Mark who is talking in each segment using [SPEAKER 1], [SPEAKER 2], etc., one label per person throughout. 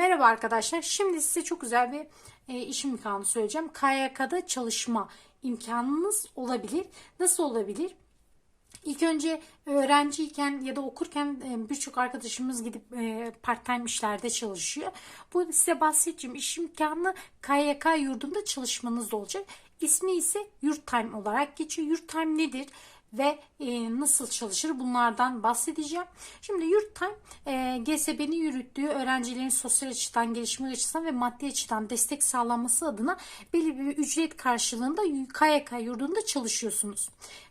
[SPEAKER 1] Merhaba arkadaşlar. Şimdi size çok güzel bir e, iş imkanı söyleyeceğim. KYK'da çalışma imkanınız olabilir. Nasıl olabilir? İlk önce öğrenciyken ya da okurken e, birçok arkadaşımız gidip e, part time işlerde çalışıyor. Bu size bahsedeceğim iş imkanı KYK yurdunda çalışmanız olacak. İsmi ise yurt time olarak geçiyor. Yurt time nedir? ve e, nasıl çalışır bunlardan bahsedeceğim. Şimdi Yurttime e, GSB'nin yürüttüğü öğrencilerin sosyal açıdan, gelişme açısından ve maddi açıdan destek sağlanması adına belli bir ücret karşılığında KYK yurdunda çalışıyorsunuz.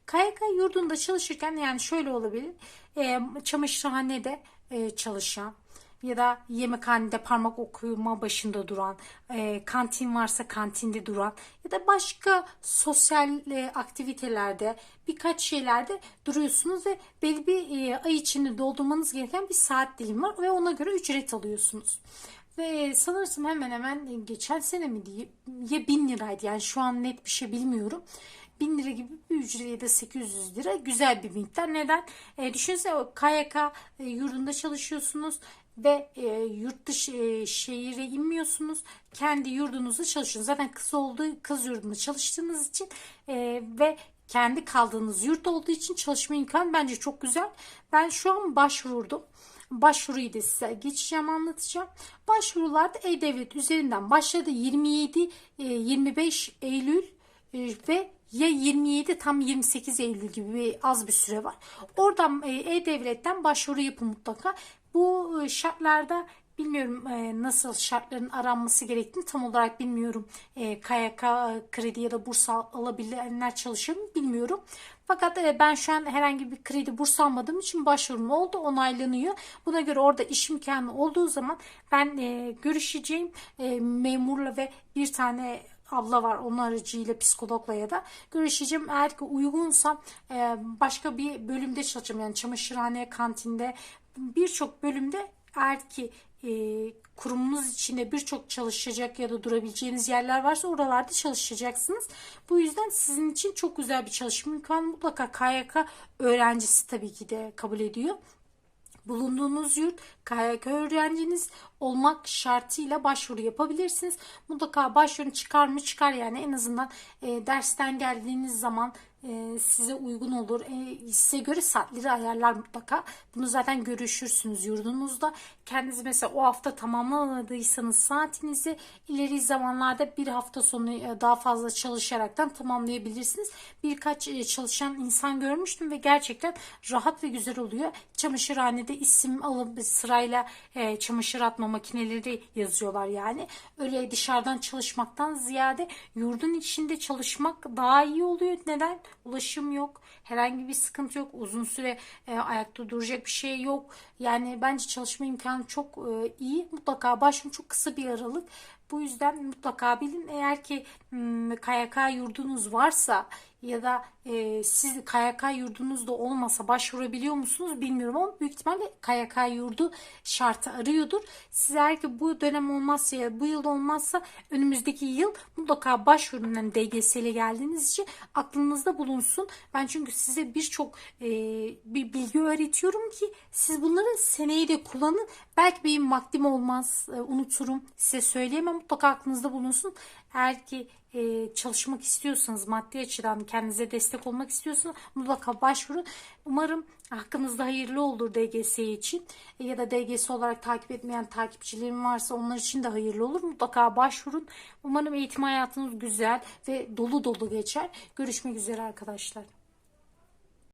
[SPEAKER 1] KYK yurdunda çalışırken yani şöyle olabilir. E, çamaşırhanede e, çalışan, ya da yemekhanede parmak okuma başında duran, e, kantin varsa kantinde duran ya da başka sosyal e, aktivitelerde birkaç şeylerde duruyorsunuz ve belli bir e, ay içinde doldurmanız gereken bir saat dilimi var ve ona göre ücret alıyorsunuz. Ve sanırsam hemen hemen geçen sene mi diye ya 1000 liraydı yani şu an net bir şey bilmiyorum. 1000 lira gibi bir ücret ya da 800 lira güzel bir miktar. Neden? E, düşünsene KYK e, yurdunda çalışıyorsunuz ve e, yurt dışı e, şehire inmiyorsunuz. Kendi yurdunuzda çalışıyorsunuz. Zaten kız olduğu kız yurdunda çalıştığınız için e, ve kendi kaldığınız yurt olduğu için çalışma imkanı bence çok güzel. Ben şu an başvurdum. Başvuruyu da size geçeceğim anlatacağım. Başvurularda E-Devlet üzerinden başladı 27 25 Eylül e, ve ya 27 tam 28 Eylül gibi bir az bir süre var. Oradan e, E-Devlet'ten başvuru yapın mutlaka. Bu e, şartlarda bilmiyorum e, nasıl şartların aranması gerektiğini tam olarak bilmiyorum. KYK kredi ya da burs alabilenler çalışır mı bilmiyorum. Fakat ben şu an herhangi bir kredi burs almadığım için başvurum oldu onaylanıyor. Buna göre orada iş imkanı olduğu zaman ben görüşeceğim memurla ve bir tane abla var onun aracıyla psikologla ya da görüşeceğim. Eğer ki uygunsam e, başka bir bölümde çalışacağım. Yani çamaşırhane, kantinde birçok bölümde eğer ki e, kurumunuz içinde birçok çalışacak ya da durabileceğiniz yerler varsa oralarda çalışacaksınız. Bu yüzden sizin için çok güzel bir çalışma imkanı mutlaka KYK öğrencisi tabii ki de kabul ediyor bulunduğunuz yurt KYK öğrenciniz olmak şartıyla başvuru yapabilirsiniz. Mutlaka başvurun çıkar mı çıkar yani en azından e, dersten geldiğiniz zaman e, size uygun olur. E, size göre saatleri ayarlar mutlaka. Bunu zaten görüşürsünüz yurdunuzda. Kendiniz mesela o hafta tamamlamadıysanız saatinizi ileri zamanlarda bir hafta sonu e, daha fazla çalışaraktan tamamlayabilirsiniz. Birkaç e, çalışan insan görmüştüm ve gerçekten rahat ve güzel oluyor. Çamaşırhanede isim alıp sırayla e, çamaşır atma makineleri yazıyorlar yani. Öyle dışarıdan çalışmaktan ziyade yurdun içinde çalışmak daha iyi oluyor. Neden? Ulaşım yok. Herhangi bir sıkıntı yok. Uzun süre e, ayakta duracak bir şey yok. Yani bence çalışma imkanı çok e, iyi. Mutlaka başvurun çok kısa bir aralık. Bu yüzden mutlaka bilin eğer ki KYK yurdunuz varsa ya da e, siz KYK yurdunuzda olmasa başvurabiliyor musunuz bilmiyorum ama büyük ihtimalle KYK yurdu şartı arıyordur. Siz eğer ki bu dönem olmazsa ya bu yıl olmazsa önümüzdeki yıl mutlaka başvurun yani DGS'le geldiğiniz için aklınızda bulunsun. Ben çünkü size birçok e, bir bilgi öğretiyorum ki siz bunları seneye de kullanın. Belki benim vaktim olmaz e, unuturum size söyleyemem mutlaka aklınızda bulunsun. Eğer ki e, çalışmak istiyorsanız maddi açıdan kendinize destek olmak istiyorsanız mutlaka başvurun. Umarım hakkınızda hayırlı olur DGS için e, ya da DGS olarak takip etmeyen takipçilerim varsa onlar için de hayırlı olur. Mutlaka başvurun. Umarım eğitim hayatınız güzel ve dolu dolu geçer. Görüşmek üzere arkadaşlar.